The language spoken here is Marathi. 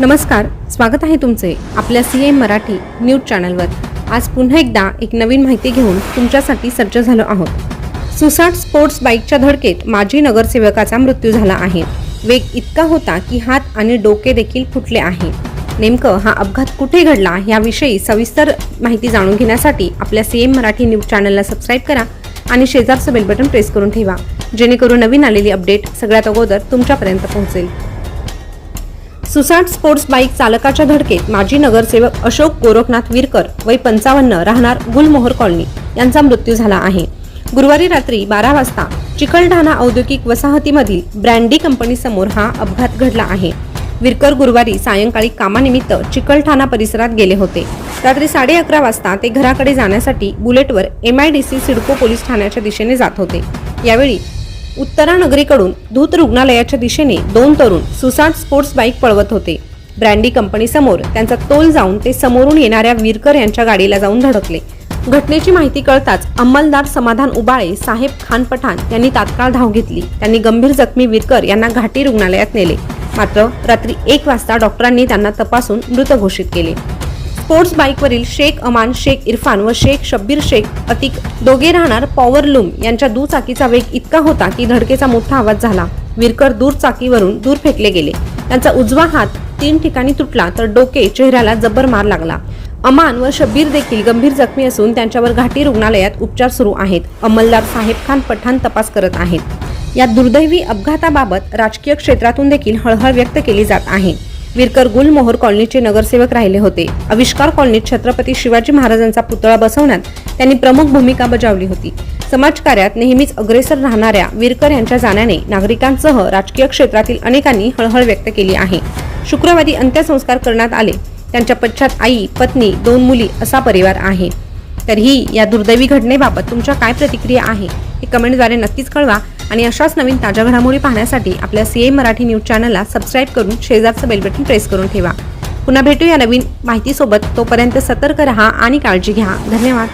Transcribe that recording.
नमस्कार स्वागत आहे तुमचे आपल्या सी एम मराठी न्यूज चॅनलवर. आज पुन्हा एकदा एक नवीन माहिती घेऊन तुमच्यासाठी सज्ज झालो आहोत. सुसाट स्पोर्ट्स बाईकच्या धडकेत माजी नगरसेवकाचा मृत्यू झाला आहे. वेग इतका होता की हात आणि डोके देखील फुटले आहे. नेमकं हा अपघात कुठे घडला याविषयी सविस्तर माहिती जाणून घेण्यासाठी आपल्या सी एम मराठी न्यूज चॅनलला सबस्क्राईब करा आणि शेजारचं बेल बटन प्रेस करून ठेवा जेणेकरून नवीन आलेली अपडेट सगळ्यात अगोदर तुमच्यापर्यंत पोहोचेल. सुसाट स्पोर्ट्स बाईक चालकाच्या धडकेत माजी नगरसेवक अशोक गोरखनाथ विरकर वय पंचावन्न राहणार गुलमोहर कॉलनी यांचा मृत्यू झाला आहे. गुरुवारी रात्री बारा वाजता चिकलठाणा औद्योगिक वसाहतीमधील ब्रँडी कंपनीसमोर हा अपघात घडला आहे. विरकर गुरुवारी सायंकाळी कामानिमित्त चिकलठाणा परिसरात गेले होते. रात्री साडे अकरा वाजता ते घराकडे जाण्यासाठी बुलेटवर M I D C CIDCO police ठाण्याच्या दिशेने जात होते. यावेळी उत्तरा नगरीकडून धूत रुग्णालयाच्या दिशेने दोन तरुण सुसाट स्पोर्ट्स बाईक पळवत होते. ब्रँडी कंपनीसमोर त्यांचा तोल जाऊन ते समोरून येणाऱ्या विरकर यांच्या गाडीला जाऊन धडकले. घटनेची माहिती कळताच अंमलदार समाधान उबाळे साहेब खान पठाण यांनी तात्काळ धाव घेतली. त्यांनी गंभीर जखमी विरकर यांना घाटी रुग्णालयात नेले. मात्र रात्री एक वाजता डॉक्टरांनी त्यांना तपासून मृत घोषित केले. स्पोर्ट्स बाईकवरील शेख अमान शेख इरफान व शेख शब्बीर शेख अतिक दोघे राहणार पॉवर लूम यांच्या दुचाकीचा वेग इतका होता की धडकेचा मोठा आवाज झाला. विरकर दूरचाकीवरून दूर फेकले गेले. त्यांचा उजवा हात तीन ठिकाणी तुटला तर डोके चेहऱ्याला जबर मार लागला. अमान व शब्बीर देखील गंभीर जखमी असून त्यांच्यावर घाटी रुग्णालयात उपचार सुरू आहेत. अंमलदार साहेब खान पठाण तपास करत आहेत. या दुर्दैवी अपघाताबाबत राजकीय क्षेत्रातून देखील हळहळ व्यक्त केली जात आहे. विरकर गुलमोहर कॉलनीचे नगरसेवक राहिले होते. आविष्कार कॉलनीत छत्रपती शिवाजी महाराजांचा पुतळा बसवण्यात त्यांनी प्रमुख भूमिका बजावली होती. समाजकार्यात नेहमीच अग्रेसर राहणाऱ्या विरकर यांच्या जाण्याने नागरिकांसह राजकीय क्षेत्रातील अनेकांनी हळहळ व्यक्त केली आहे. शुक्रवारी अंत्यसंस्कार करण्यात आले. त्यांच्या पश्चात आई पत्नी दोन मुली असा परिवार आहे. तरीही या दुर्दैवी घटनेबाबत तुमच्या काय प्रतिक्रिया आहे हे कमेंटद्वारे नक्कीच कळवा. आणि अशाच नवीन ताज्या घडामोडी पाहण्यासाठी आपल्या सी ए मराठी न्यूज चॅनलला सबस्क्राईब करून शेजारचं बेलबटन प्रेस करून ठेवा. पुन्हा भेटूया नवीन माहितीसोबत. तोपर्यंत सतर्क रहा आणि काळजी घ्या. धन्यवाद.